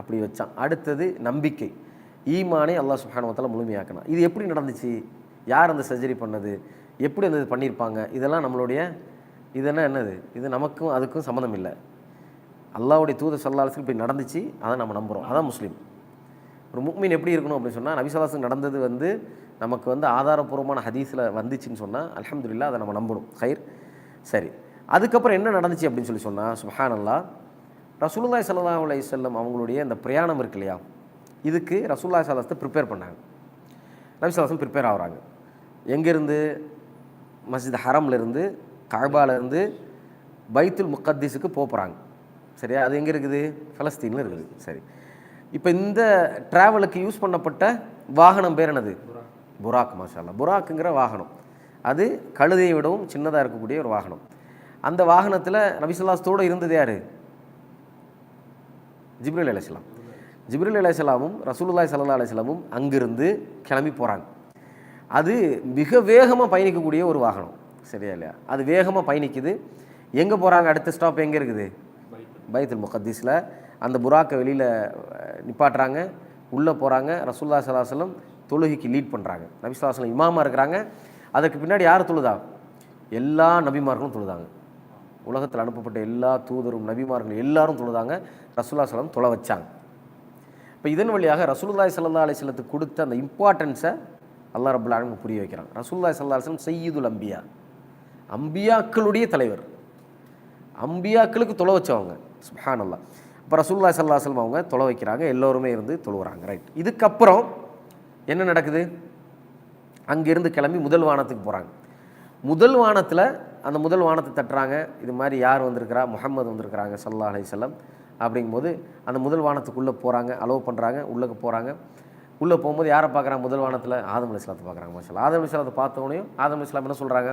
S1: அப்படி வச்சான். அடுத்தது நம்பிக்கை. ஈமானை அல்லாஹ் சுப்ஹானஹு முழுமையாக்கணும் முழுமையாக்கினான். இது எப்படி நடந்துச்சு? யார் அந்த சர்ஜரி பண்ணது? எப்படி அந்த இது பண்ணியிருப்பாங்க? இதெல்லாம் நம்மளுடைய இதெல்லாம் என்னது? இது நமக்கும் அதுக்கும் சம்மந்தம் இல்லை. அல்லாவுடைய தூத சல்லாஹ் இப்படி நடந்துச்சு அதை நம்ம நம்புகிறோம் அதான் முஸ்லீம். ஒரு முக்மீன் எப்படி இருக்கணும் அப்படின்னு சொன்னால் நபிசல்லாசன் நடந்தது வந்து நமக்கு வந்து ஆதாரபூர்வமான ஹதீஸில் வந்துச்சுன்னு சொன்னால் அலமதுல்லா அதை நம்ம நம்பணும். ஹைர் சரி. அதுக்கப்புறம் என்ன நடந்துச்சு அப்படின்னு சொல்லி சொன்னால் சுஹானல்லா ரசூலுல்லாஹி சல்லா அலைஹி செல்லம் அவங்களுடைய அந்த பிரயாணம் இருக்கு இல்லையா? இதுக்கு ரசூலுல்லாஹி ஸல்லல்லாஹு ப்ரிப்பேர் பண்ணாங்க. நபி ஸல்லல்லாஹு ப்ரிப்பேர் ஆகுறாங்க. எங்கேருந்து? மஸ்ஜித் ஹரம்லேருந்து கஅபாலேருந்து பைத்துல் முக்கத்தீஸுக்கு போக போகிறாங்க சரியா? அது எங்கே இருக்குது? ஃபலஸ்தீனில் இருக்குது. சரி. இப்போ இந்த ட்ராவலுக்கு யூஸ் பண்ணப்பட்ட வாகனம் பேர் என்னது? புராக். மாஷால்லா புராக்குங்கிற வாகனம். அது கழுதையை விடவும் சின்னதாக இருக்கக்கூடிய ஒரு வாகனம். அந்த வாகனத்தில் நபிசுல்லாஸ்தோடு இருந்தது யார்? ஜிப்ரில் அலையாம் ஜிப்ரில் அலையாமும் ரசூலுல்லாய் சல்லா அலைஹி அங்கிருந்து கிளம்பி போகிறாங்க அது மிக வேகமாக பயணிக்கக்கூடிய ஒரு வாகனம். சரியா இல்லையா? அது வேகமாக பயணிக்குது. எங்கே போகிறாங்க அடுத்த ஸ்டாப் எங்கே இருக்குது? பைத்துல் முகத்தீஸில். அந்த புறாக்கை வெளியில் நிப்பாட்டுறாங்க. உள்ளே போகிறாங்க ரசூல்லா சலாஹலம் தொழுகைக்கு லீட் பண்ணுறாங்க நபி சலாஹலம் இமாமா இருக்கிறாங்க. அதுக்கு பின்னாடி யார் தொழுதா? எல்லா நபிமார்களும் தொழுதாங்க. உலகத்தில் அனுப்பப்பட்ட எல்லா தூதரும் நபிமார்கள் எல்லாரும் தொழுதாங்க. ரசூல்லா சலம் தொலை வச்சாங்க. இப்போ இதன் வழியாக ரசூல்லாய் சல்லா அலிஸ்லத்துக்கு கொடுத்த அந்த இம்பார்ட்டன்ஸை அல்லா ரபுல்லா ஆலமீன் புரிய வைக்கிறாங்க ரசூல்லாய் சல்லா அலிஸ்லம் செய்யுதுல் அம்பியா. அம்பியாக்களுடைய தலைவர். அம்பியாக்களுக்கு தொலை வச்சவங்க. சுப்ஹானல்லாஹ். இப்போ ரசூலுல்லாஹி சல்லா அலுவலம் அவங்க தொலை வைக்கிறாங்க. எல்லோருமே இருந்து தொழுவுறாங்க. ரைட் இதுக்கப்புறம் என்ன நடக்குது? அங்கேருந்து கிளம்பி முதல் வானத்துக்கு போகிறாங்க முதல் வானத்தில் அந்த முதல் வானத்தை தட்டுறாங்க. இது மாதிரி யார் வந்திருக்கிறா? முகம்மது வந்திருக்கிறாங்க சல்லா அலிசல்லம் அப்படிங்கும்போது அந்த முதல் வானத்துக்குள்ளே போகிறாங்க அலோவ் பண்ணுறாங்க உள்ளே போகிறாங்க உள்ளே போகும்போது யாரை பார்க்குறாங்க? முதல் வானத்தில் ஆதம் அலிஸ்லாத்தை பார்க்குறாங்க மாஷல்லா ஆதம் அலிஸ்லாத்தை பார்த்தோன்னே ஆதம் அலிஸ்லாம் என்ன சொல்கிறாங்க